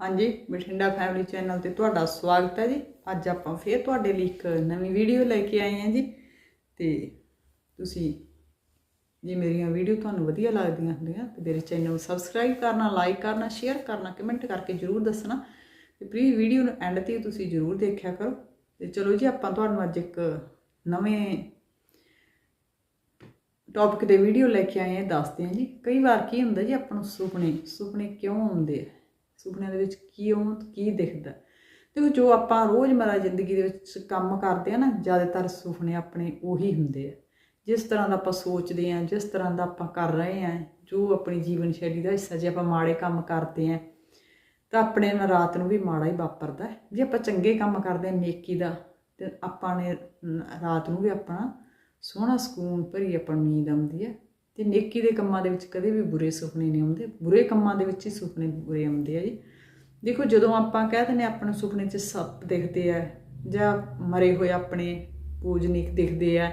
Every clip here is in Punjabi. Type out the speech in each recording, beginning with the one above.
ਹਾਂਜੀ, ਬਠਿੰਡਾ ਫੈਮਿਲੀ ਚੈਨਲ ਤੇ ਤੁਹਾਡਾ ਸਵਾਗਤ ਹੈ ਜੀ। ਅੱਜ ਆਪਾਂ ਫੇਰ ਤੁਹਾਡੇ ਲਈ ਇੱਕ ਨਵੀਂ ਵੀਡੀਓ ਲੈ ਕੇ ਆਏ ਹਾਂ ਜੀ। ਤੇ ਤੁਸੀਂ ਜੇ ਮੇਰੀਆਂ ਵੀਡੀਓ ਤੁਹਾਨੂੰ ਵਧੀਆ ਲੱਗਦੀਆਂ ਹੁੰਦੀਆਂ, ਤੇ ਮੇਰੇ ਚੈਨਲ ਨੂੰ ਸਬਸਕ੍ਰਾਈਬ ਕਰਨਾ ਲਾਈਕ ਕਰਨਾ ਸ਼ੇਅਰ ਕਰਨਾ ਕਮੈਂਟ ਕਰਕੇ ਜਰੂਰ ਦੱਸਣਾ। ਤੇ ਪਲੀਜ਼ ਵੀਡੀਓ ਨੂੰ ਐਂਡ ਤੇ ਤੁਸੀਂ ਜਰੂਰ ਦੇਖਿਆ ਕਰੋ। ਤੇ ਚਲੋ ਜੀ, ਆਪਾਂ ਤੁਹਾਨੂੰ ਅੱਜ ਇੱਕ ਨਵੇਂ ਟੌਪਿਕ ਦੇ ਵੀਡੀਓ ਲੈ ਕੇ ਆਏ ਹਾਂ, ਦੱਸਦੇ ਹਾਂ ਜੀ। ਕਈ ਵਾਰ ਕੀ ਹੁੰਦਾ ਜੀ, ਆਪਾਂ ਨੂੰ ਸੁਪਨੇ ਸੁਪਨੇ ਕਿਉਂ ਆਉਂਦੇ ਆ? ਸੁਪਨਿਆਂ ਦੇ ਵਿੱਚ ਕਿਉਂ ਕੀ ਦਿਖਦਾ। ਦੇਖੋ, ਜੋ ਆਪਾਂ ਰੋਜ਼ਮਰਾ ਜ਼ਿੰਦਗੀ ਦੇ ਵਿੱਚ ਕੰਮ ਕਰਦੇ ਆ ਨਾ, ਜ਼ਿਆਦਾਤਰ ਸੁਪਨੇ ਆਪਣੇ ਉਹੀ ਹੁੰਦੇ ਆ। ਜਿਸ ਤਰ੍ਹਾਂ ਦਾ ਆਪਾਂ ਸੋਚਦੇ ਆ, ਜਿਸ ਤਰ੍ਹਾਂ ਦਾ ਆਪਾਂ ਕਰ ਰਹੇ ਆ, ਜੋ ਆਪਣੀ ਜੀਵਨ ਸ਼ੈਲੀ ਦਾ ਹਿੱਸਾ, ਜੇ ਆਪਾਂ ਮਾੜੇ ਕੰਮ ਕਰਦੇ ਆ, ਤਾਂ ਆਪਣੇ ਨਾਲ ਰਾਤ ਨੂੰ ਵੀ ਮਾੜਾ ਹੀ ਵਾਪਰਦਾ ਜੇ ਆਪਾਂ ਚੰਗੇ ਕੰਮ ਕਰਦੇ ਆ, ਨੇਕੀ ਦਾ, ਤੇ ਆਪਾਂ ਨੇ ਰਾਤ ਨੂੰ ਵੀ ਆਪਣਾ ਸੋਹਣਾ ਸਕੂਨ ਭਰੀ ਆਪਾਂ ਨੂੰ ਨੀਂਦ ਆਉਂਦੀ ਹੈ। ਤੇ ਨੇਕੀ ਦੇ ਕੰਮਾਂ ਦੇ ਵਿੱਚ ਕਦੇ ਵੀ ਬੁਰੇ ਸੁਪਨੇ ਨਹੀਂ ਆਉਂਦੇ। ਬੁਰੇ ਕੰਮਾਂ ਦੇ ਵਿੱਚ ਹੀ ਸੁਪਨੇ ਬੁਰੇ ਆਉਂਦੇ ਆ ਜੀ। ਦੇਖੋ, ਜਦੋਂ ਆਪਾਂ ਕਹਿ ਦਿੰਦੇ ਹਾਂ ਆਪਣੇ ਸੁਪਨੇ 'ਚ ਸੱਪ ਦਿਖਦੇ ਆ, ਜਾਂ ਮਰੇ ਹੋਏ ਆਪਣੇ ਪੂਜਨੀਕ ਦਿਖਦੇ ਆ,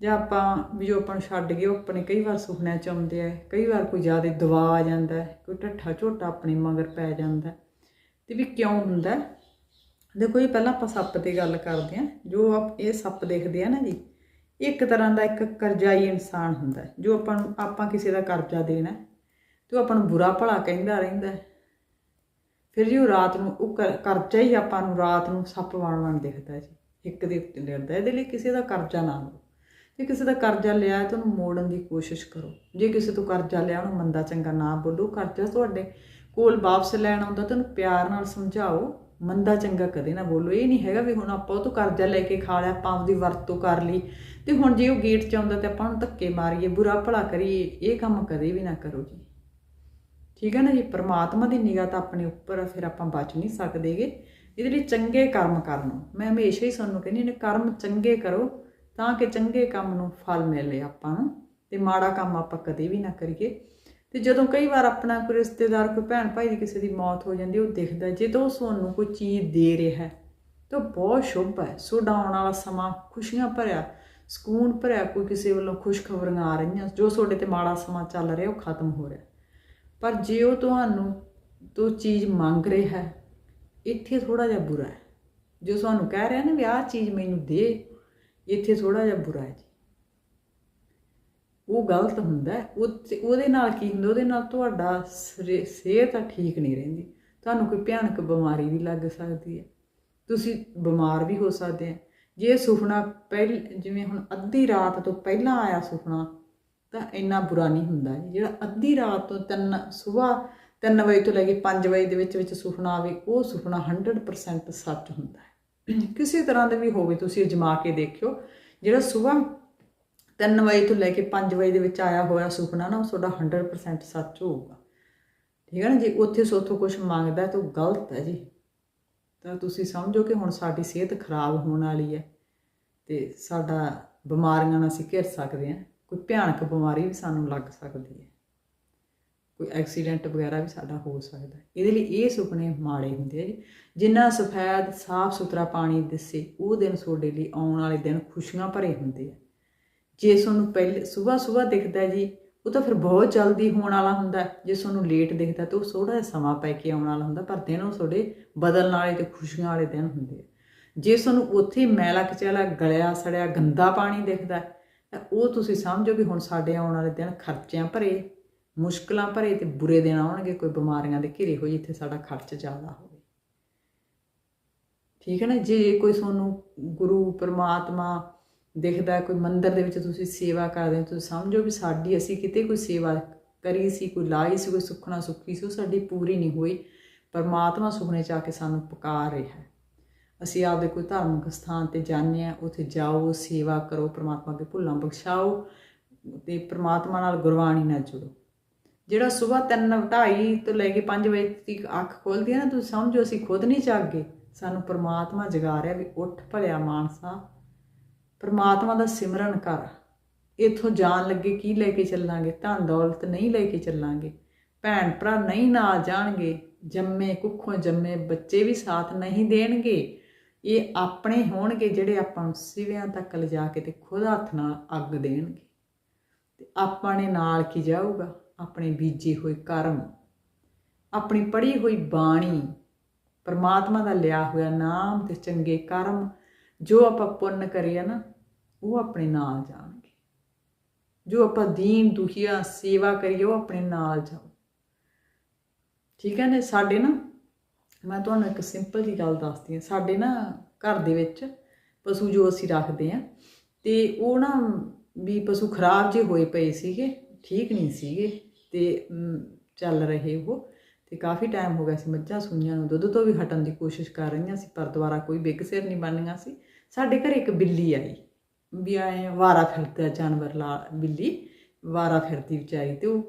ਜਾਂ ਆਪਾਂ ਵੀ ਜੋ ਆਪਾਂ ਨੂੰ ਛੱਡ ਗਏ, ਉਹ ਆਪਣੇ ਕਈ ਵਾਰ ਸੁਪਨਿਆਂ 'ਚ ਆਉਂਦੇ ਆ, ਕਈ ਵਾਰ ਕੋਈ ਜ਼ਿਆਦਾ ਦਵਾ ਆ ਜਾਂਦਾ, ਕੋਈ ਢੱਠਾ ਝੋਟਾ ਆਪਣੇ ਮਗਰ ਪੈ ਜਾਂਦਾ। ਹੈ। ਤੇ ਵੀ ਕਿਉਂ ਹੁੰਦਾ? ਦੇਖੋ ਇਹ ਪਹਿਲਾਂ ਆਪਾਂ ਸੱਪ ਤੇ ਗੱਲ ਕਰਦੇ ਹਾਂ। ਜੋ ਆਪ- ਇਹ ਸੱਪ ਦੇਖਦੇ ਆ ਨਾ ਜੀ ਇੱਕ ਤਰ੍ਹਾਂ ਦਾ ਇੱਕ ਕਰਜ਼ਾਈ ਇਨਸਾਨ ਹੁੰਦਾ ਜੋ ਆਪਾਂ ਨੂੰ ਆਪਾਂ ਕਿਸੇ ਦਾ ਕਰਜ਼ਾ ਦੇਣਾ ਹੈ, ਤੇ ਉਹ ਆਪਾਂ ਨੂੰ ਬੁਰਾ ਭਲਾ ਕਹਿੰਦਾ ਰਹਿੰਦਾ ਫਿਰ ਜੀ ਉਹ ਰਾਤ ਨੂੰ ਉਹ ਕਰਜ਼ਾ ਹੀ ਆਪਾਂ ਨੂੰ ਰਾਤ ਨੂੰ ਸੱਪ ਬਣ ਬਣ ਦਿਖਦਾ ਜੀ। ਇੱਕ ਦੇ ਉੱਤੇ ਲੜਦਾ ਇਹਦੇ ਲਈ ਕਿਸੇ ਦਾ ਕਰਜ਼ਾ ਨਾ ਲਓ। ਜੇ ਕਿਸੇ ਦਾ ਕਰਜ਼ਾ ਲਿਆ ਤਾਂ ਉਹਨੂੰ ਮੋੜਨ ਦੀ ਕੋਸ਼ਿਸ਼ ਕਰੋ। ਜੇ ਕਿਸੇ ਤੋਂ ਕਰਜ਼ਾ ਲਿਆ ਉਹਨੂੰ ਮੰਦਾ ਚੰਗਾ ਨਾ ਬੋਲੋ ਕਰਜ਼ਾ ਤੁਹਾਡੇ ਕੋਲ ਵਾਪਸ ਲੈਣ ਆਉਂਦਾ ਤਾਂ ਉਹਨੂੰ ਪਿਆਰ ਨਾਲ ਸਮਝਾਓ। ਮੰਦਾ ਚੰਗਾ ਕਦੇ ਨਾ ਬੋਲੋ। ਇਹ ਨਹੀਂ ਹੈਗਾ ਵੀ ਹੁਣ ਆਪਾਂ ਉਹ ਤੋਂ ਕਰਜ਼ਾ ਲੈ ਕੇ ਖਾ ਲਿਆ, ਆਪਾਂ ਉਹਦੀ ਵਰਤੋਂ ਕਰ ਲਈ। ਤੇ ਹੁਣ ਜੇ ਉਹ ਗੇਟ 'ਚ ਆਉਂਦਾ ਤੇ ਆਪਾਂ ਉਹਨੂੰ ਧੱਕੇ ਮਾਰੀਏ, ਬੁਰਾ ਭਲਾ ਕਰੀਏ, ਇਹ ਕੰਮ ਕਦੇ ਵੀ ਨਾ ਕਰੋ ਜੀ। ਠੀਕ ਹੈ ਨਾ ਜੀ? ਪ੍ਰਮਾਤਮਾ ਦੀ ਨਿਗਾਹ ਤਾਂ ਆਪਣੇ ਉੱਪਰ ਫਿਰ ਆਪਾਂ ਬਚ ਨਹੀਂ ਸਕਦੇਗੇ। ਇਹਦੇ ਲਈ ਚੰਗੇ ਕਰਮ ਕਰਨ ਮੈਂ ਹਮੇਸ਼ਾ ਹੀ ਤੁਹਾਨੂੰ ਕਹਿੰਦੀ ਨੇ ਕਰਮ ਚੰਗੇ ਕਰੋ ਤਾਂ ਕਿ ਚੰਗੇ ਕੰਮ ਨੂੰ ਫਲ ਮਿਲੇ ਆਪਾਂ ਨੂੰ। ਤੇ ਮਾੜਾ ਕੰਮ ਆਪਾਂ ਕਦੇ ਵੀ ਨਾ ਕਰੀਏ। ਤੇ ਜਦੋਂ ਕਈ ਵਾਰ ਆਪਣਾ ਕੋਈ ਰਿਸ਼ਤੇਦਾਰ, ਕੋਈ ਭੈਣ ਭਾਈ ਦੀ ਕਿਸੇ ਦੀ ਮੌਤ ਹੋ ਜਾਂਦੀ, ਉਹ ਦੇਖਦਾ ਜੇ ਤਾਂ ਉਹ ਤੁਹਾਨੂੰ ਕੋਈ ਚੀਜ਼ ਦੇ ਰਿਹਾ ਹੈ, ਤਾਂ ਬਹੁਤ ਸ਼ੁਭ ਹੈ। ਤੁਹਾਡਾ ਆਉਣ ਵਾਲਾ ਸਮਾਂ ਖੁਸ਼ੀਆਂ ਭਰਿਆ, ਸਕੂਨ ਭਰਿਆ, ਕੋਈ ਕਿਸੇ ਵੱਲੋਂ ਖੁਸ਼ਖਬਰੀਆਂ ਆ ਰਹੀਆਂ, ਜੋ ਤੁਹਾਡੇ ਤੇ ਮਾੜਾ ਸਮਾਂ ਚੱਲ ਰਿਹਾ, ਉਹ ਖਤਮ ਹੋ ਰਿਹਾ। ਪਰ ਜੇ ਉਹ ਤੁਹਾਨੂੰ ਤੋਂ ਚੀਜ਼ ਮੰਗ ਰਿਹਾ ਹੈ, ਇੱਥੇ ਥੋੜਾ ਜਿਹਾ ਬੁਰਾ ਹੈ। ਜੋ ਤੁਹਾਨੂੰ ਕਹਿ ਰਿਹਾ ਨਾ ਵੀ ਆਹ ਚੀਜ਼ ਮੈਨੂੰ ਦੇ, ਇੱਥੇ ਥੋੜਾ ਜਿਹਾ ਬੁਰਾ ਹੈ ਜੀ। ਉਹ ਗਲਤ ਹੁੰਦਾ ਉਹਦੇ ਨਾਲ ਕੀ ਹੁੰਦਾ, ਉਹਦੇ ਨਾਲ ਤੁਹਾਡਾ ਸਰੀ- ਸਿਹਤ ਆ ਠੀਕ ਨਹੀਂ ਰਹਿੰਦੀ। ਤੁਹਾਨੂੰ ਕੋਈ ਭਿਆਨਕ ਬਿਮਾਰੀ ਵੀ ਲੱਗ ਸਕਦੀ ਹੈ। ਤੁਸੀਂ ਬਿਮਾਰ ਵੀ ਹੋ ਸਕਦੇ ਆ ਜੇ ਸੁਪਨਾ ਪਹਿਲ, ਜਿਵੇਂ ਹੁਣ ਅੱਧੀ ਰਾਤ ਤੋਂ ਪਹਿਲਾਂ ਆਇਆ ਸੁਪਨਾ ਤਾਂ ਇੰਨਾ ਬੁਰਾ ਨਹੀਂ ਹੁੰਦਾ ਜਿਹੜਾ ਅੱਧੀ ਰਾਤ ਤੋਂ ਤਿੰਨ ਸਵੇਰ 3 ਵਜੇ ਤੋਂ ਲੈ ਕੇ 5 ਵਜੇ ਦੇ ਵਿੱਚ ਵਿੱਚ ਸੁਪਨਾ ਆਵੇ, ਉਹ ਸੁਪਨਾ 100% ਸੱਚ ਹੁੰਦਾ ਹੈ। ਕਿਸੇ ਤਰ੍ਹਾਂ ਦਾ ਵੀ ਹੋਵੇ, ਤੁਸੀਂ ਅਜਮਾ ਕੇ ਦੇਖਿਓ, ਜਿਹੜਾ ਸਵੇਰ 3 ਵਜੇ ਤੋਂ ਲੈ ਕੇ 5 ਵਜੇ ਦੇ ਵਿੱਚ ਆਇਆ ਹੋਇਆ ਸੁਪਨਾ ਨਾ, ਉਹ ਤੁਹਾਡਾ 100% ਸੱਚ ਹੋਊਗਾ। ਠੀਕ ਹੈ ਨਾ ਜੇ? ਉੱਥੇ ਸੋਥੋਂ ਕੁਝ ਮੰਗਦਾ ਤਾਂ ਉਹ ਗਲਤ ਹੈ ਜੀ। ਤਾਂ ਤੁਸੀਂ ਸਮਝੋ ਕਿ ਹੁਣ ਸਾਡੀ ਸਿਹਤ ਖਰਾਬ ਹੋਣ ਵਾਲੀ ਹੈ ਤੇ ਸਾਡਾ ਬਿਮਾਰੀਆਂ ਨਾਲ ਅਸੀਂ ਘਿਰ ਸਕਦੇ ਹਾਂ। ਕੋਈ ਭਿਆਨਕ ਬਿਮਾਰੀ ਵੀ ਸਾਨੂੰ ਲੱਗ ਸਕਦੀ ਹੈ। ਕੋਈ ਐਕਸੀਡੈਂਟ ਵਗੈਰਾ ਵੀ ਸਾਡਾ ਹੋ ਸਕਦਾ ਇਹਦੇ ਲਈ ਇਹ ਸੁਪਨੇ ਮਾੜੇ ਹੁੰਦੇ ਆ ਜੀ। ਜਿੰਨਾ ਸਫੈਦ ਸਾਫ਼ ਸੁਥਰਾ ਪਾਣੀ ਦਿਸੇ, ਉਹ ਦਿਨ ਤੁਹਾਡੇ ਲਈ ਆਉਣ ਵਾਲੇ ਦਿਨ ਖੁਸ਼ੀਆਂ ਭਰੇ ਹੁੰਦੇ ਆ। ਜੇ ਤੁਹਾਨੂੰ ਪਹਿਲੇ ਸਵੇਰ ਸਵੇਰ ਦਿਖਦਾ ਜੀ, ਉਹ ਤਾਂ ਫਿਰ ਬਹੁਤ ਜਲਦੀ ਹੋਣ ਵਾਲਾ ਹੁੰਦਾ। ਜੇ ਤੁਹਾਨੂੰ ਲੇਟ ਦਿਖਦਾ ਤਾਂ ਉਹ ਥੋੜਾ ਜਿਹਾ ਸਮਾਂ ਪੈ ਕੇ ਆਉਣ ਵਾਲਾ ਹੁੰਦਾ, ਪਰ ਦਿਨ ਉਹ ਤੁਹਾਡੇ ਬਦਲਣ ਵਾਲੇ ਤੇ ਖੁਸ਼ੀਆਂ ਵਾਲੇ ਦਿਨ ਹੁੰਦੇ ਆ। ਜੇ ਤੁਹਾਨੂੰ ਉੱਥੇ ਮੈਲਾ ਕਚੈਲਾ ਗਲਿਆ ਸੜਿਆ ਗੰਦਾ ਪਾਣੀ ਦਿਖਦਾ, ਤਾਂ ਉਹ ਤੁਸੀਂ ਸਮਝੋ ਵੀ ਹੁਣ ਸਾਡੇ ਆਉਣ ਵਾਲੇ ਦਿਨ ਖਰਚਿਆਂ ਭਰੇ, ਮੁਸ਼ਕਲਾਂ ਭਰੇ ਤੇ ਬੁਰੇ ਦਿਨ ਆਉਣਗੇ, ਕੋਈ ਬਿਮਾਰੀਆਂ ਦੇ ਘਿਰੇ ਹੋਈ ਇੱਥੇ ਸਾਡਾ ਖਰਚ ਜ਼ਿਆਦਾ ਹੋਵੇ। ਠੀਕ ਹੈ ਨਾ? ਜੇ ਕੋਈ ਤੁਹਾਨੂੰ ਗੁਰੂ, ਪਰਮਾਤਮਾ ਦਿਖਦਾ ਕੋਈ ਮੰਦਿਰ ਦੇ ਵਿੱਚ ਤੁਸੀਂ ਸੇਵਾ ਕਰਦੇ ਹੋ, ਤੁਸੀਂ ਸਮਝੋ ਵੀ ਸਾਡੀ, ਅਸੀਂ ਕਿਤੇ ਕੋਈ ਸੇਵਾ ਕਰੀ ਸੀ, ਕੋਈ ਲਾਈ ਸੀ, ਕੋਈ ਸੁੱਖਣਾ ਸੁੱਖੀ ਸੀ, ਉਹ ਸਾਡੀ ਪੂਰੀ ਨਹੀਂ ਹੋਈ। ਪਰਮਾਤਮਾ ਸੁਖਨੇ ਚ ਆ ਕੇ ਸਾਨੂੰ ਪੁਕਾਰ ਰਿਹਾ ਹੈ। ਅਸੀਂ ਆਪਦੇ ਕੋਈ ਧਾਰਮਿਕ ਸਥਾਨ ਤੇ ਜਾਂਦੇ ਆ ਉੱਥੇ ਜਾਓ, ਸੇਵਾ ਕਰੋ, ਪਰਮਾਤਮਾ ਅੱਗੇ ਭੁੱਲਾਂ ਬਖਸ਼ਾਓ ਤੇ ਪਰਮਾਤਮਾ ਨਾਲ ਗੁਰਬਾਣੀ ਨਾਲ ਜੁੜੋ। ਜਿਹੜਾ ਸਵੇਰ 3:30 ਤੋਂ ਲੈ ਕੇ 5 ਵਜੇ ਤੱਕ ਅੱਖ ਖੋਲਦੀ ਹੈ ਨਾ, ਤੁਸੀਂ ਸਮਝੋ ਅਸੀਂ ਖੁਦ ਨਹੀਂ ਜਾਗੇ। ਸਾਨੂੰ ਪਰਮਾਤਮਾ ਜਗਾ ਰਿਹਾ ਵੀ ਉੱਠ ਭਲਿਆ ਮਾਨਸਾ ਪਰਮਾਤਮਾ ਦਾ ਸਿਮਰਨ ਕਰ। ਇਥੋਂ ਜਾਣ ਲੱਗੇ ਕੀ ਲੈ ਕੇ ਚੱਲਾਂਗੇ? ਧਨ ਦੌਲਤ ਨਹੀਂ ਲੈ ਕੇ ਚੱਲਾਂਗੇ। ਭੈਣ ਭਰਾ ਨਹੀਂ ਨਾਲ ਜਾਣਗੇ। ਜੰਮੇ ਕੁੱਖੋਂ ਜੰਮੇ ਬੱਚੇ ਵੀ ਸਾਥ ਨਹੀਂ ਦੇਣਗੇ। ਇਹ ਆਪਣੇ ਹੋਣਗੇ ਜਿਹੜੇ ਆਪਾਂ ਨੂੰ ਸਿਵਿਆਂ ਤੱਕ ਲਿਜਾ ਕੇ ਤੇ ਖੁਦ ਹੱਥ ਨਾਲ ਅੱਗ ਦੇਣਗੇ। ਤੇ ਆਪਾਂ ਨੇ ਨਾਲ ਕੀ ਜਾਊਗਾ? ਆਪਣੇ ਬੀਜੇ ਹੋਏ ਕਰਮ। ਆਪਣੀ ਪੜ੍ਹੀ ਹੋਈ ਬਾਣੀ। ਪਰਮਾਤਮਾ ਦਾ ਲਿਆ ਹੋਇਆ ਨਾਮ ਤੇ ਚੰਗੇ ਕਰਮ। ਜੋ ਆਪਾਂ ਪੁੰਨ ਕਰੀਏ ਨਾ, ਉਹ ਆਪਣੇ ਨਾਲ ਜਾਣਗੇ। ਜੋ ਆਪਾਂ ਦੀਨ, ਦੁਖੀਆ, ਸੇਵਾ ਕਰੀਏ, ਉਹ ਆਪਣੇ ਨਾਲ ਜਾਓ। ਠੀਕ ਹੈ ਨੇ, ਸਾਡੇ ਨਾ, ਮੈਂ ਤੁਹਾਨੂੰ ਇੱਕ ਸਿੰਪਲ ਜੀ ਗੱਲ ਦੱਸਦੀ ਹਾਂ। ਸਾਡੇ ਨਾ ਘਰ ਦੇ ਵਿੱਚ ਪਸ਼ੂ ਜੋ ਅਸੀਂ ਰੱਖਦੇ ਆ ਤੇ ਉਹ ਨਾ ਵੀ ਪਸ਼ੂ ਖਰਾਬ ਜੇ ਹੋਏ ਪਏ ਸੀਗੇ, ਠੀਕ ਨਹੀਂ ਸੀਗੇ, ਤੇ ਚੱਲ ਰਹੇ ਉਹ। ਤੇ ਕਾਫੀ ਟਾਈਮ ਹੋ ਗਿਆ ਸੀ, ਮੱਝਾਂ ਸੂਈਆਂ ਨੂੰ, ਦੁੱਧ ਤੋਂ ਵੀ ਹਟਣ ਦੀ ਕੋਸ਼ਿਸ਼ ਕਰ ਰਹੀਆਂ ਸੀ, ਪਰ ਦੁਬਾਰਾ ਕੋਈ ਬਿਗ ਸਿਰ ਨਹੀਂ ਬਣੀਆਂ ਸੀ। ਸਾਡੇ ਘਰੇ ਇੱਕ ਬਿੱਲੀ ਆਈ, ਵੀ ਆਏ ਵਾਰਾ ਫਿਰਦਾ ਜਾਨਵਰ ਲਾ, ਬਿੱਲੀ ਵਾਰਾ ਫਿਰਦੀ ਵਿਚਾਰੀ ਤੇ ਉਹ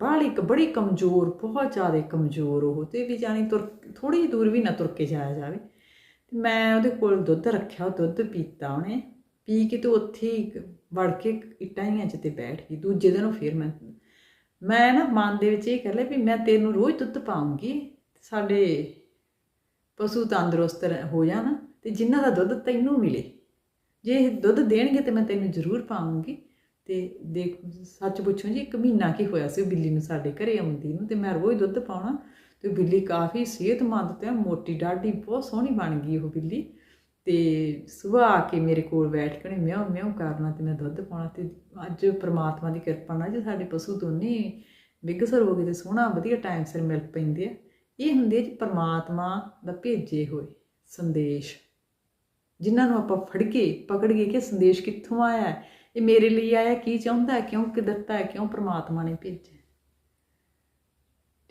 ਬਾਹਲੀ ਇੱਕ ਬੜੀ ਕਮਜ਼ੋਰ, ਬਹੁਤ ਜ਼ਿਆਦਾ ਕਮਜ਼ੋਰ ਉਹ ਤੇ ਵੀ ਜਾਣੀ ਤੁਰ ਥੋੜੀ ਦੂਰ ਵੀ ਨਾ ਤੁਰ ਕੇ ਜਾਇਆ ਜਾਵੇ। ਤੇ ਮੈਂ ਉਹਦੇ ਕੋਲ ਦੁੱਧ ਰੱਖਿਆ, ਉਹ ਦੁੱਧ ਪੀਤਾ ਉਹਨੇ, ਪੀ ਕੇ ਤੇ ਉੱਥੇ ਹੀ ਵੜ ਕੇ ਇਟਾਈਆਂ 'ਚ ਤੇ ਬੈਠ ਗਈ। ਦੂਜੇ ਦਿਨ ਉਹ ਫਿਰ ਮੈਂ ਮੈਂ ਨਾ ਮਨ ਦੇ ਵਿੱਚ ਇਹ ਕਰ ਲਿਆ ਵੀ ਮੈਂ ਤੈਨੂੰ ਰੋਜ਼ ਦੁੱਧ ਪਾਉਂਗੀ, ਸਾਡੇ ਪਸ਼ੂ ਤੰਦਰੁਸਤ ਹੋ ਜਾਣ। ਤੇ ਜਿਨ੍ਹਾਂ ਦਾ ਦੁੱਧ ਤੈਨੂੰ ਮਿਲੇ। ਜੇ ਇਹ ਦੁੱਧ ਦੇਣਗੇ ਤੇ ਮੈਂ ਤੈਨੂੰ ਜ਼ਰੂਰ ਪਾਉਂਗੀ ਤੇ ਦੇਖ, ਸੱਚ ਪੁੱਛੋ ਜੀ, ਇੱਕ ਮਹੀਨਾ ਕੀ ਹੋਇਆ ਸੀ ਉਹ ਬਿੱਲੀ ਨੂੰ ਸਾਡੇ ਘਰੇ ਆਉਂਦੀ ਨੂੰ ਤੇ ਮੈਂ ਰੋਜ਼ ਦੁੱਧ ਪਾਉਣਾ। ਤੇ ਉਹ ਬਿੱਲੀ ਕਾਫੀ ਸਿਹਤਮੰਦ ਤੇ ਮੋਟੀ ਡਾਢੀ, ਬਹੁਤ ਸੋਹਣੀ ਬਣ ਗਈ ਉਹ ਬਿੱਲੀ। ਤੇ ਸਵੇਰ ਆ ਕੇ ਮੇਰੇ ਕੋਲ ਬੈਠ ਕੇ ਉਹਨੇ ਮਿਆਉ ਮਿਆਉ ਕਰਨਾ ਤੇ ਮੈਂ ਦੁੱਧ ਪਾਉਣਾ ਤੇ ਅੱਜ ਪ੍ਰਮਾਤਮਾ ਦੀ ਕਿਰਪਾ ਨਾਲ ਜੇ ਸਾਡੇ ਪਸ਼ੂ ਦੋਨੇ ਬਿਗਸਰ ਹੋ ਗਏ ਤੇ ਸੋਹਣਾ ਵਧੀਆ ਟਾਈਮ ਸਿਰ ਮਿਲ ਪੈਂਦੇ ਆ। ਇਹ ਹੁੰਦੇ ਜੀ ਪ੍ਰਮਾਤਮਾ ਦਾ ਭੇਜੇ ਹੋਏ ਸੰਦੇਸ਼। ਜਿਨ੍ਹਾਂ ਨੂੰ ਆਪਾਂ ਫੜ ਕੇ, ਪਕੜ ਗਏ ਕਿ ਸੰਦੇਸ਼ ਕਿੱਥੋਂ ਆਇਆ ਹੈ? ਇਹ ਮੇਰੇ ਲਈ ਆਇਆ ਕੀ ਚਾਹੁੰਦਾ ਕਿਉਂ ਕਿ ਦਿੱਤਾ ਕਿਉਂ ਪ੍ਰਮਾਤਮਾ ਨੇ ਭੇਜਿਆ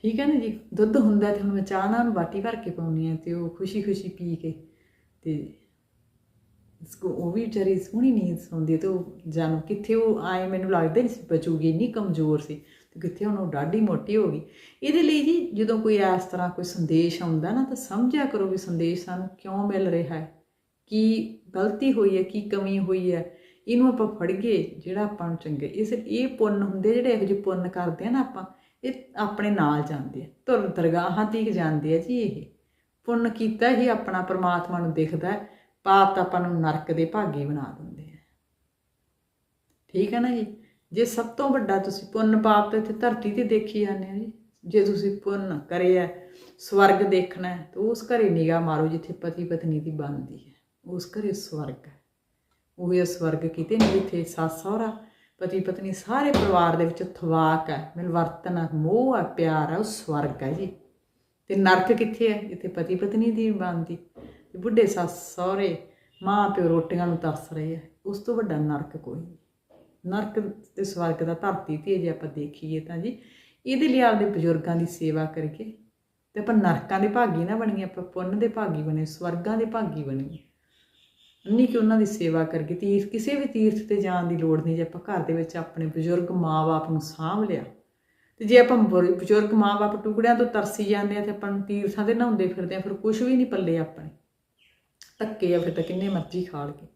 ਠੀਕ ਹੈ ਨਾ ਜੀ? ਦੁੱਧ ਹੁੰਦਾ ਤੇ ਹੁਣ ਮੈਂ ਚਾਹ ਨਾਲ ਬਾਟੀ ਭਰ ਕੇ ਪਾਉਣੀ ਹੈ ਤੇ ਉਹ ਖੁਸ਼ੀ-ਖੁਸ਼ੀ ਪੀ ਕੇ ਤੇ ਇਸਕੋ ਉਹ ਵੀ ਵਿਚਾਰੀ ਸੋਹਣੀ ਨੀਂਦ ਸੌਂਦੀ ਹੈ ਤੇ ਉਹ ਜਾਨ ਕਿੱਥੇ ਉਹ ਆਏ, ਮੈਨੂੰ ਲੱਗਦਾ ਨਹੀਂ ਸੀ ਬਚੂਗੀ, ਇੰਨੀ ਕਮਜ਼ੋਰ ਸੀ ਤੇ ਕਿੱਥੇ ਹੁਣ ਉਹ ਡਾਢੀ ਮੋਟੀ ਹੋ ਗਈ। ਇਹਦੇ ਲਈ ਜੀ ਜਦੋਂ ਕੋਈ ਇਸ ਤਰ੍ਹਾਂ ਕੋਈ ਸੰਦੇਸ਼ ਆਉਂਦਾ ਨਾ ਤਾਂ ਸਮਝਿਆ ਕਰੋ ਵੀ ਸੰਦੇਸ਼ ਸਾਨੂੰ ਕਿਉਂ ਮਿਲ ਰਿਹਾ ਹੈ? ਕੀ ਗਲਤੀ ਹੋਈ ਹੈ, ਕੀ ਕਮੀ ਹੋਈ ਹੈ, ਇਹਨੂੰ ਆਪਾਂ ਫੜੀਏ ਜਿਹੜਾ ਆਪਾਂ ਨੂੰ ਚੰਗੇ। ਇਸ, ਇਹ ਪੁੰਨ ਹੁੰਦੇ ਜਿਹੜੇ ਇਹੋ ਜਿਹੇ ਪੁੰਨ ਕਰਦੇ ਆ ਨਾ ਆਪਾਂ, ਇਹ ਆਪਣੇ ਨਾਲ ਜਾਂਦੇ ਆ। ਤੁਰ ਦਰਗਾਹਾਂ ਤੀਕ ਜਾਂਦੇ ਆ ਜੀ ਇਹ। ਪੁੰਨ ਕੀਤਾ ਹੀ ਆਪਣਾ ਪਰਮਾਤਮਾ ਨੂੰ ਦਿਖਦਾ ਪਾਪ ਤਾਂ ਆਪਾਂ ਨੂੰ ਨਰਕ ਦੇ ਭਾਗੀ ਬਣਾ ਦਿੰਦੇ ਆ। ਠੀਕ ਹੈ ਨਾ ਜੀ? ਜੇ ਸਭ ਤੋਂ ਵੱਡਾ ਤੁਸੀਂ ਪੁੰਨ ਪਾਪ ਤਾਂ ਇੱਥੇ ਧਰਤੀ ਤੇ ਦੇਖੀ ਜਾਂਦੇ ਹੋ ਜੀ, ਜੇ ਤੁਸੀਂ ਪੁੰਨ ਕਰਿਆ, ਸਵਰਗ ਦੇਖਣਾ ਤਾਂ ਉਸ ਘਰੇ ਨਿਗਾਹ ਮਾਰੋ ਜਿੱਥੇ ਪਤੀ ਪਤਨੀ ਦੀ ਬਣਦੀ ਹੈ। ਉਸ ਘਰੇ ਸਵਰਗ ਹੈ। ਉਹ ਇਹ ਸਵਰਗ ਕਿਤੇ ਨਹੀਂ ਜਿੱਥੇ ਸੱਸ ਸਹੁਰਾ, ਪਤੀ ਪਤਨੀ ਸਾਰੇ ਪਰਿਵਾਰ ਦੇ ਵਿੱਚ ਥਵਾਕ ਹੈ ਮਿਲਵਰਤਨ ਹੈ, ਮੋਹ ਹੈ, ਪਿਆਰ ਹੈ, ਉਹ ਸਵਰਗ ਹੈ ਜੀ। ਤੇ ਨਰਕ ਕਿੱਥੇ ਹੈ? ਜਿੱਥੇ ਪਤੀ ਪਤਨੀ ਦੀ ਬਣਦੀ। ਤੇ ਬੁੱਢੇ ਸੱਸ ਸਹੁਰੇ, ਮਾਂ ਪਿਓ ਰੋਟੀਆਂ ਨੂੰ ਤਰਸ ਰਹੇ ਆ ਉਸ ਤੋਂ ਵੱਡਾ ਨਰਕ ਕੋਈ ਨਹੀਂ। ਨਰਕ ਤੇ ਸਵਰਗ ਦਾ ਧਰਤੀ ਤੇ ਜੇ ਆਪਾਂ ਦੇਖੀਏ ਤਾਂ ਜੀ। ਇਹਦੇ ਲਈ ਆਪਦੇ ਬਜ਼ੁਰਗਾਂ ਦੀ ਸੇਵਾ ਕਰਕੇ ਤੇ ਆਪਾਂ ਨਰਕਾਂ ਦੇ ਭਾਗੀ ਨਾ ਬਣੀਏ, ਆਪਾਂ ਪੁੰਨ ਦੇ ਭਾਗੀ ਬਣੇ, ਸਵਰਗਾਂ ਦੇ ਭਾਗੀ ਬਣੀਏ। ਨਹੀਂ ਕਿ ਉਹਨਾਂ ਦੀ ਸੇਵਾ ਕਰਕੇ ਤੀਰਥ, ਕਿਸੇ ਵੀ ਤੀਰਥ ਤੇ ਜਾਣ ਦੀ ਲੋੜ ਨਹੀਂ ਜੇ ਆਪਾਂ ਘਰ ਦੇ ਵਿੱਚ ਆਪਣੇ ਬਜ਼ੁਰਗ ਮਾਂ-ਬਾਪ ਨੂੰ ਸਾਂਭ ਲਿਆ। ਤੇ ਜੇ ਆਪਾਂ ਬੁਰ- ਬਜ਼ੁਰਗ ਮਾਂ-ਬਾਪ ਟੁਕੜਿਆਂ ਤੋਂ ਤਰਸੀ ਜਾਂਦੇ ਆ ਤੇ ਆਪਾਂ ਨੂੰ ਤੀਰਥਾਂ ਤੇ ਨਹਾਉਂਦੇ ਫਿਰਦੇ ਆ, ਫਿਰ ਕੁਝ ਵੀ ਨਹੀਂ ਪੱਲੇ ਆਪਣੇ। ਧੱਕੇ ਆ ਫਿਰ ਤਾਂ ਕਿੰਨੇ ਮਰਜ਼ੀ ਖਾ ਲਗੇ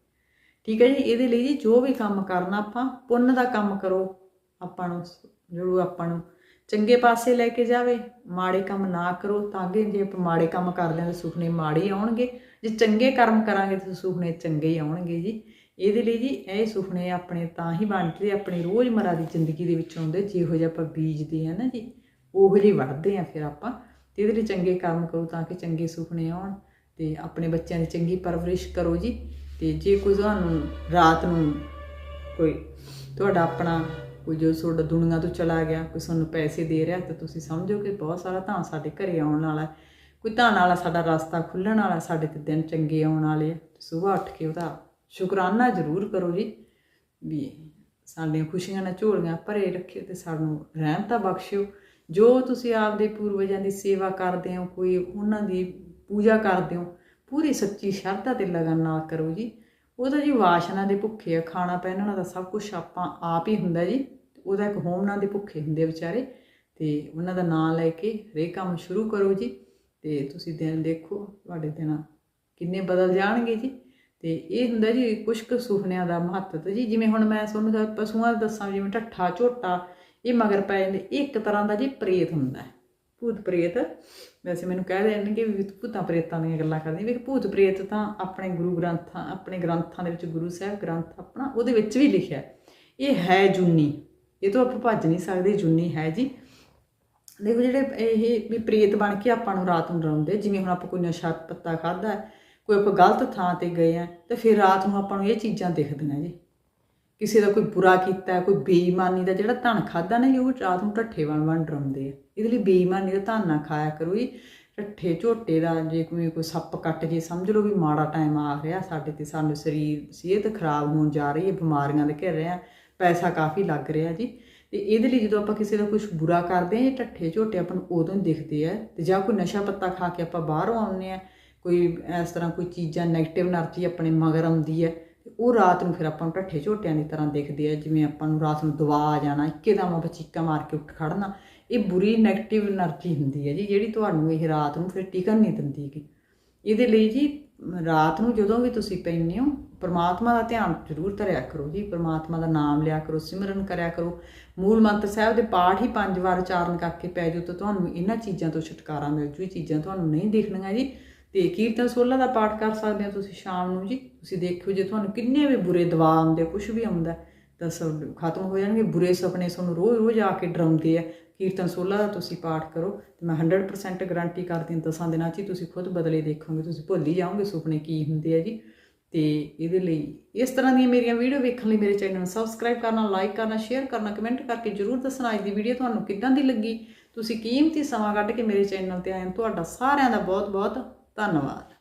ਠੀਕ ਹੈ ਜੀ, ਇਹਦੇ ਲਈ ਜੀ ਜੋ ਵੀ ਕੰਮ ਕਰਨਾ ਆਪਾਂ, ਪੁੰਨ ਦਾ ਕੰਮ ਕਰੋ। ਆਪਾਂ ਨੂੰ ਜੋ ਆਪਾਂ ਨੂੰ ਚੰਗੇ ਪਾਸੇ ਲੈ ਕੇ ਜਾਵੇ, ਮਾੜੇ ਕੰਮ ਨਾ ਕਰੋ, ਤਾਂ ਅੱਗੇ ਜੇ ਆਪਾਂ ਮਾੜੇ ਕੰਮ ਕਰਦੇ ਹਾਂ ਤਾਂ ਸੁਪਨੇ ਮਾੜੇ ਆਉਣਗੇ। ਜੇ ਚੰਗੇ ਕਰਮ ਕਰਾਂਗੇ ਤਾਂ ਸੁਪਨੇ ਚੰਗੇ ਹੀ ਆਉਣਗੇ ਜੀ। ਇਹਦੇ ਲਈ ਜੀ ਇਹ ਸੁਪਨੇ ਆਪਣੇ ਤਾਂ ਹੀ ਬਣਦੇ ਆਪਣੀ ਰੋਜ਼ਮਰਾ ਦੀ ਜ਼ਿੰਦਗੀ ਦੇ ਵਿੱਚ ਆਉਂਦੇ, ਜਿਹੋ ਜਿਹਾ ਆਪਾਂ ਬੀਜਦੇ ਆ ਨਾ ਜੀ, ਉਹੋ ਜਿਹੇ ਵੱਢਦੇ ਆ ਫਿਰ ਆਪਾਂ। ਤੇ ਇਹਦੇ ਲਈ ਚੰਗੇ ਕਰਮ ਕਰੋ ਤਾਂ ਕਿ ਚੰਗੇ ਸੁਪਨੇ ਆਉਣ ਤੇ ਆਪਣੇ ਬੱਚਿਆਂ ਦੀ ਚੰਗੀ ਪਰਵਰਿਸ਼ ਕਰੋ ਜੀ। ਤੇ ਜੇ ਕੋਈ ਤੁਹਾਨੂੰ ਰਾਤ ਨੂੰ ਕੋਈ ਤੁਹਾਡਾ ਆਪਣਾ ਕੋਈ ਜੋ ਤੁਹਾਡਾ ਦੁਨੀਆ ਤੋਂ ਚਲਾ ਗਿਆ, ਕੋਈ ਤੁਹਾਨੂੰ ਪੈਸੇ ਦੇ ਰਿਹਾ ਤਾਂ ਤੁਸੀਂ ਸਮਝੋ ਕਿ ਬਹੁਤ ਸਾਰਾ ਧਨ ਸਾਡੇ ਘਰੇ ਆਉਣ ਵਾਲਾ ਹੈ। ਕੋਈ ਧਨ ਵਾਲਾ ਸਾਡਾ ਰਸਤਾ ਖੁੱਲਣ ਵਾਲਾ, ਸਾਡੇ ਤੇ ਦਿਨ ਚੰਗੇ ਆਉਣ ਵਾਲੇ ਆ। ਸਵੇਰ ਉੱਠ ਕੇ ਉਹਦਾ ਸ਼ੁਕਰਾਨਾ ਜ਼ਰੂਰ ਕਰੋ ਜੀ ਵੀ ਸਾਡੀਆਂ ਖੁਸ਼ੀਆਂ ਨਾਲ ਝੋਲੀਆਂ ਭਰੇ ਰੱਖਿਓ ਤੇ ਸਾਨੂੰ ਰਹਿਮਤਾਂ ਬਖਸ਼ਿਓ। ਜੋ ਤੁਸੀਂ ਆਪਦੇ ਪੂਰਵਜਾਂ ਦੀ ਸੇਵਾ ਕਰਦੇ ਹੋ, ਕੋਈ ਉਹਨਾਂ ਦੀ ਪੂਜਾ ਕਰਦੇ ਹੋ, ਪੂਰੀ ਸੱਚੀ ਸ਼ਰਧਾ ਤੇ ਲਗਨ ਨਾਲ ਕਰੋ ਜੀ। ਉਹਦਾ ਜੀ ਵਾਸ਼ਨਾ ਦੇ ਭੁੱਖੇ ਆ, ਖਾਣਾ ਪਹਿਨਣਾ ਦਾ ਸਭ ਕੁਝ ਆਪਾਂ ਆਪ ਹੀ ਹੁੰਦਾ ਜੀ। ਉਹਦਾ ਇੱਕ ਹੋਮਨਾ ਦੇ ਭੁੱਖੇ ਹੁੰਦੇ ਆ ਵਿਚਾਰੇ। ਤੇ ਉਹਨਾਂ ਦਾ ਨਾਮ ਲੈ ਕੇ ਹਰੇਕ ਕੰਮ ਸ਼ੁਰੂ ਕਰੋ ਜੀ। ਤੇ ਤੁਸੀਂ ਦਿਨ ਦੇਖੋ ਤੁਹਾਡੇ ਦਿਨ ਕਿੰਨੇ ਬਦਲ ਜਾਣਗੇ ਜੀ। ਤੇ ਇਹ ਹੁੰਦਾ ਜੀ ਕੁਛ ਕੁ ਸੁਪਨਿਆਂ ਦਾ ਮਹੱਤਵ ਜੀ, ਜਿਵੇਂ ਹੁਣ ਮੈਂ ਤੁਹਾਨੂੰ ਪਸ਼ੂਆਂ ਦਾ ਦੱਸਾਂ, ਜਿਵੇਂ ਢੱਠਾ ਝੋਟਾ, ਇਹ ਮਗਰ ਪੈ ਜਾਂਦੇ, ਇਹ ਇੱਕ ਤਰ੍ਹਾਂ ਦਾ ਜੀ ਪ੍ਰੇਤ ਹੁੰਦਾ ਹੈ। ਭੂਤ ਪ੍ਰੇਤ, ਵੈਸੇ ਮੈਨੂੰ ਕਹਿ ਦੇਣਗੇ ਵੀ ਭੂਤਾਂ ਪ੍ਰੇਤਾਂ ਦੀਆਂ ਗੱਲਾਂ ਕਰਦੇ ਵੀ ਭੂਤ ਪ੍ਰੇਤ ਤਾਂ ਆਪਣੇ ਗੁਰੂ ਗ੍ਰੰਥਾਂ, ਆਪਣੇ ਗ੍ਰੰਥਾਂ ਦੇ ਵਿੱਚ ਗੁਰੂ ਸਾਹਿਬ ਗ੍ਰੰਥ ਆਪਣਾ ਉਹਦੇ ਵਿੱਚ ਵੀ ਲਿਖਿਆ ਇਹ ਹੈ ਜੁਨੀ, ਇਹ ਤੋਂ ਆਪਾਂ ਭੱਜ ਨਹੀਂ ਸਕਦੇ, ਜੁਨੀ ਹੈ ਜੀ। ਦੇਖੋ ਜਿਹੜੇ ਇਹ ਵੀ ਪ੍ਰੇਤ ਬਣ ਕੇ ਆਪਾਂ ਨੂੰ ਰਾਤ ਨੂੰ ਡਰਾਉਂਦੇ ਜਿਵੇਂ ਹੁਣ ਆਪਾਂ ਕੋਈ ਨਸ਼ਾ ਪੱਤਾ ਖਾਦਾ ਕੋਈ ਆਪਾਂ ਗਲਤ ਥਾਂ ਤੇ ਗਏ ਆ ਤੇ ਫਿਰ ਰਾਤ ਨੂੰ ਆਪਾਂ ਨੂੰ ਇਹ ਚੀਜ਼ਾਂ ਦਿਖਦੀਆਂ ਜੀ। ਕਿਸੇ ਦਾ ਕੋਈ ਬੁਰਾ ਕੀਤਾ, ਕੋਈ ਬੇਈਮਾਨੀ ਦਾ ਜਿਹੜਾ ਧਨ ਖਾਦਾ ਨਾ ਜੀ, ਉਹ ਰਾਤ ਨੂੰ ਢੱਠੇ ਬਣ ਬਣ ਡਰਾਉਂਦੇ ਆ। ਇਹਦੇ ਲਈ ਬੇਈਮਾਨੀ ਦਾ ਧਨ ਨਾ ਖਾਇਆ ਕਰੋ ਜੀ। ਢੱਠੇ ਝੋਟੇ ਦਾ ਜੇ ਕੋਈ ਕੋਈ ਸੱਪ ਕੱਟ ਜੇ, ਸਮਝ ਲਓ ਵੀ ਮਾੜਾ ਟਾਈਮ ਆ ਰਿਹਾ ਸਾਡੇ ਤੇ, ਸਾਨੂੰ ਸਰੀਰ, ਸਿਹਤ ਖਰਾਬ ਹੋਣ ਜਾ ਰਹੀ ਹੈ, ਬਿਮਾਰੀਆਂ ਦੇ ਘਿਰ ਰਿਹਾ ਪੈਸਾ ਕਾਫੀ ਲੱਗ ਰਿਹਾ ਜੀ। ਤੇ ਇਹਦੇ ਲਈ ਜਦੋਂ ਆਪਾਂ ਕਿਸੇ ਦਾ ਕੁਝ ਬੁਰਾ ਕਰਦੇ ਆ ਇਹ ਠੱਠੇ ਝੋਟੇ ਆਪਾਂ ਨੂੰ ਉਦੋਂ ਦਿਖਦੇ ਆ ਤੇ ਜਾਂ ਕੋਈ ਨਸ਼ਾ ਪੱਤਾ ਖਾ ਕੇ ਆਪਾਂ ਬਾਹਰੋਂ ਆਉਂਦੇ ਆ ਕੋਈ ਇਸ ਤਰ੍ਹਾਂ ਕੋਈ ਚੀਜ਼ਾਂ 네ਗੇਟਿਵ એનર્ਜੀ ਆਪਣੇ ਮਗਰ ਆਉਂਦੀ ਹੈ ਉਹ ਰਾਤ ਨੂੰ ਫਿਰ ਆਪਾਂ ਨੂੰ ਠੱਠੇ ਝੋਟਿਆਂ ਦੀ ਤਰ੍ਹਾਂ ਦਿਖਦੇ ਆ, ਜਿਵੇਂ ਆਪਾਂ ਨੂੰ ਰਾਤ ਨੂੰ ਦਵਾ ਆ ਜਾਣਾ ਇੱਕੇ ਦਮ ਆਪਾਂ ਚੀਕਾਂ ਮਾਰ ਕੇ ਉੱਠ ਖੜਨਾ ਇਹ ਬੁਰੀ 네ਗੇਟਿਵ એનર્ਜੀ ਹੁੰਦੀ ਹੈ ਜੀ, ਜਿਹੜੀ ਤੁਹਾਨੂੰ ਇਹ ਰਾਤ ਨੂੰ ਫਿਰ ਟਿਕਣ ਨਹੀਂ ਦਿੰਦੀ ਕਿ ਇਹਦੇ ਲਈ ਜੀ ਰਾਤ ਨੂੰ ਜਦੋਂ ਵੀ ਤੁਸੀਂ ਪੈਂਦੇ ਹੋ, ਪਰਮਾਤਮਾ ਦਾ ਧਿਆਨ ਜ਼ਰੂਰ ਧਰਿਆ ਕਰੋ ਜੀ, ਪਰਮਾਤਮਾ ਦਾ ਨਾਮ ਲਿਆ ਕਰੋ, ਸਿਮਰਨ ਕਰਿਆ ਕਰੋ। ਮੂਲ ਮੰਤਰ ਸਾਹਿਬ ਦੇ ਪਾਠ ਹੀ ਪੰਜ ਵਾਰ ਉਚਾਰਨ ਕਰਕੇ ਪੈ ਜਾਓ ਤਾਂ ਤੁਹਾਨੂੰ ਇਹਨਾਂ ਚੀਜ਼ਾਂ ਤੋਂ ਛੁਟਕਾਰਾ ਮਿਲ ਜੂ, ਇਹ ਚੀਜ਼ਾਂ ਤੁਹਾਨੂੰ ਨਹੀਂ ਦੇਖਣੀਆਂ ਜੀ। ਤੇ ਕੀਰਤਨ ਸੋਲਾ ਦਾ ਪਾਠ ਕਰ ਸਕਦੇ ਹੋ ਤੁਸੀਂ ਸ਼ਾਮ ਨੂੰ ਜੀ। ਤੁਸੀਂ ਦੇਖਿਓ ਜੇ ਤੁਹਾਨੂੰ ਕਿੰਨੇ ਵੀ ਬੁਰੇ ਦਵਾ ਆਉਂਦੇ ਕੁਝ ਵੀ ਆਉਂਦਾ, ਤਾਂ ਸਭ ਖਤਮ ਹੋ ਜਾਣਗੇ। ਬੁਰੇ ਸੁਪਨੇ ਤੁਹਾਨੂੰ ਰੋਜ਼ ਰੋਜ਼ ਆ ਕੇ ਡਰਾਉਂਦੇ ਆ। ਕੀਰਤਨ ਸੋਲਾ ਦਾ ਤੁਸੀਂ ਪਾਠ ਕਰੋ, ਤੇ ਮੈਂ 100% ਗਾਰੰਟੀ ਕਰਦੀ ਹਾਂ ਦਸਾਂ ਦਿਨਾਂ 'ਚ ਹੀ ਤੁਸੀਂ ਖੁਦ ਬਦਲੇ ਦੇਖੋਗੇ, ਤੁਸੀਂ ਭੁੱਲ ਹੀ ਜਾਓਗੇ ਸੁਪਨੇ ਕੀ ਹੁੰਦੇ ਆ ਜੀ ਤੇ ਇਹਦੇ ਲਈ ਇਸ ਤਰ੍ਹਾਂ ਦੀਆਂ ਮੇਰੀਆਂ ਵੀਡੀਓ ਵੇਖਣ ਲਈ ਮੇਰੇ ਚੈਨਲ ਨੂੰ ਸਬਸਕ੍ਰਾਈਬ ਕਰਨਾ ਲਾਈਕ ਕਰਨਾ ਸ਼ੇਅਰ ਕਰਨਾ ਕਮੈਂਟ ਕਰਕੇ ਜਰੂਰ ਦੱਸਣਾ ਅੱਜ ਦੀ ਵੀਡੀਓ ਤੁਹਾਨੂੰ ਕਿੱਦਾਂ ਦੀ ਲੱਗੀ ਤੁਸੀਂ ਕੀਮਤੀ ਸਮਾਂ ਕੱਢ ਕੇ ਮੇਰੇ ਚੈਨਲ ਤੇ ਆਏ ਹੋ। ਤੁਹਾਡਾ ਸਾਰਿਆਂ ਦਾ ਬਹੁਤ ਬਹੁਤ ਧੰਨਵਾਦ